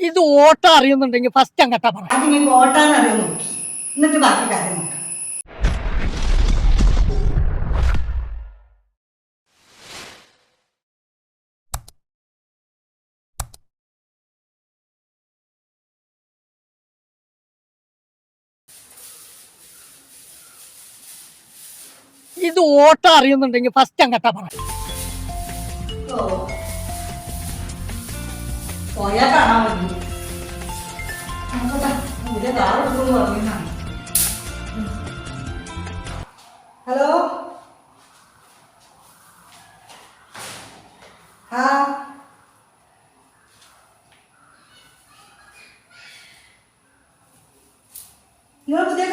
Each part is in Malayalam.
ഇത് ഓട്ടം അറിയുന്നുണ്ടെങ്കിൽ ഫസ്റ്റ് അങ്ങട്ട പറ. അത് നീ ഓട്ടാൻ അറിയാൻ നോക്കി എന്നിട്ട് ബാക്കി കാര്യം നോക്കാം. ഇത് ഓട്ടം അറിയുന്നുണ്ടെങ്കിൽ ഫസ്റ്റ് അങ്ങട്ട പറ. ഓ. പോയാ കാണാൻ മതി നോക്കട്ടെ, ഇവിടെ കാർ എടുക്കുമെന്ന് ഹലോ? ആ? നിങ്ങൾ പുതിയ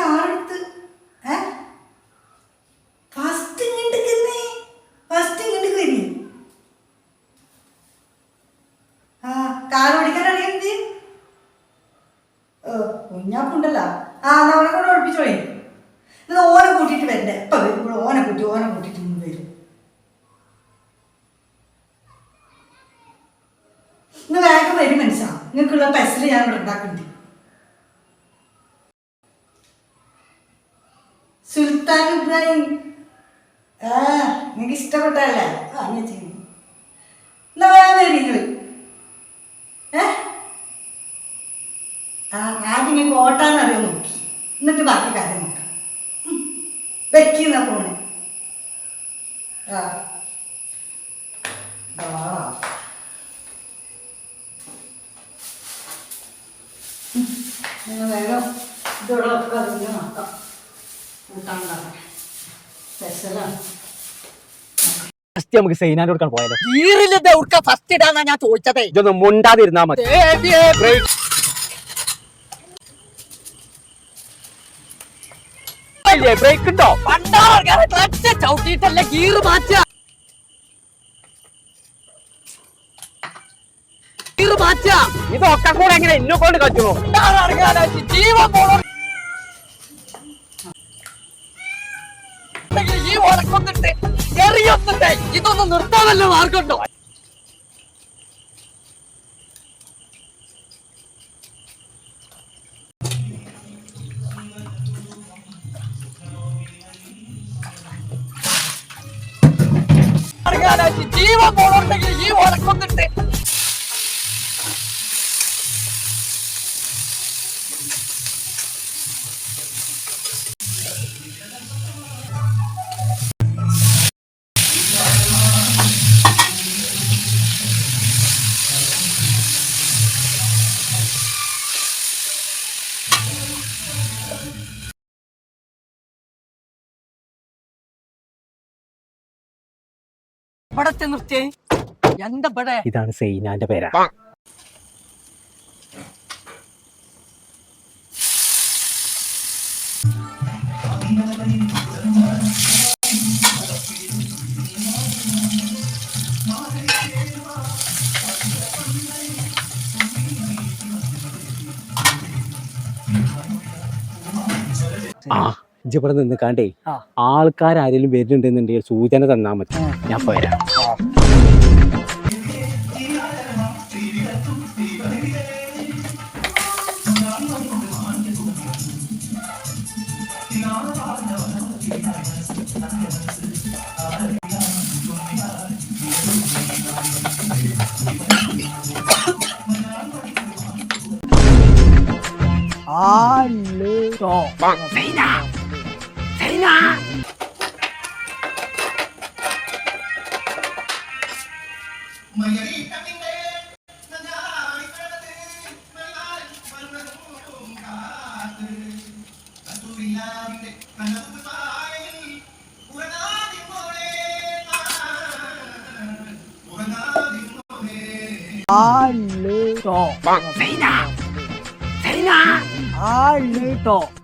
നിങ്ങൾക്കുള്ള ഞാൻ ഇവിടെ ഉണ്ടാക്കുന്നുണ്ട് സുൽത്താൻ ഇബ്രാഹിം. ആ നിങ്ങൾക്ക് ഇഷ്ടപ്പെട്ടല്ലേ ആ ഞാൻ ചെയ്യും എന്നാ വരും നിങ്ങൾ? ഏ? ആ ആദ്യം നിങ്ങൾക്ക് ഓട്ടാൻ അറിയാൻ നോക്കി. എന്നിട്ട് ബാക്കി കാര്യം നോക്കാം. വെക്കുന്ന പോണേ. ആ. ദാ. നിങ്ങൾ വേഗം ഇതുള്ളതൊക്കെ അതിന്റെ അതിന് കൂട്ടാൻ പറഞ്ഞു സ്പെഷ്യലാണ് ഫസ്റ്റ് നമുക്ക് സൈനാന്റെ കൊടുക്കാൻ പോയാലോ? എവിടുക്ക ഫസ്റ്റ് ഇടാന്നാ ഞാൻ ചോദിച്ചതേ. ഇതൊന്നും മുണ്ടാതിരുന്നാ മതി. ബ്രേക്ക് ഉണ്ടോ? പണ്ടാ ചവിട്ടിട്ടല്ലേ ചവിട്ടിയിട്ടല്ലേ ഗീറ് മാറ്റുക ഇതൊക്കെ കൂടെ എങ്ങനെ എന്നെ കൊണ്ട് പണ്ടാറങ്ങാനെ ജീവൻ ഇതൊന്നും നിർത്താമല്ലോ അറിയാനായിട്ട് ജീവൻ പോണുണ്ടെങ്കിൽ ഈ ഉറക്കൊന്നിട്ട് ഇവിടെ നിർത്തിയേ? എന്താ ഇവിടെ ഇതാണ് സൈനാന്റെ പേരാ. ആ ഇവിടെ നിന്ന് കാണ്ടേ ആൾക്കാരും വരുന്നുണ്ടെന്നുണ്ടെങ്കിൽ സൂചന തന്നാ മതി ഞാൻ പോരാ Alo. Bang. ഫൈനാ nè Alito. Bang. Sina. Sina. Alito.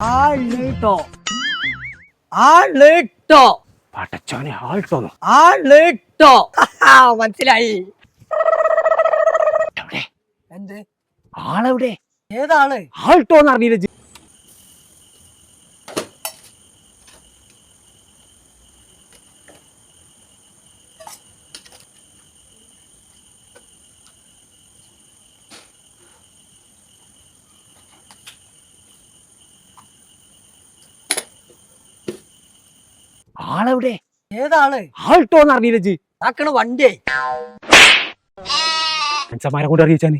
Alto Alto പടച്ചോനെ ആൾട്ടോ ആൾട്ടോ മനസ്സിലായി. എന്ത്? ആളെവിടെ? ഏതാണ് ആൾട്ടോന്ന് അറിയില്ല ജി. ആളെവിടെ? ഏതാണ് ആൾട്ടോന്ന് അറിഞ്ഞില്ല ജി ആക്കണ വണ്ടിയേ മനുഷ്യന്മാരെ കൊണ്ട് അറിയിച്ചാന്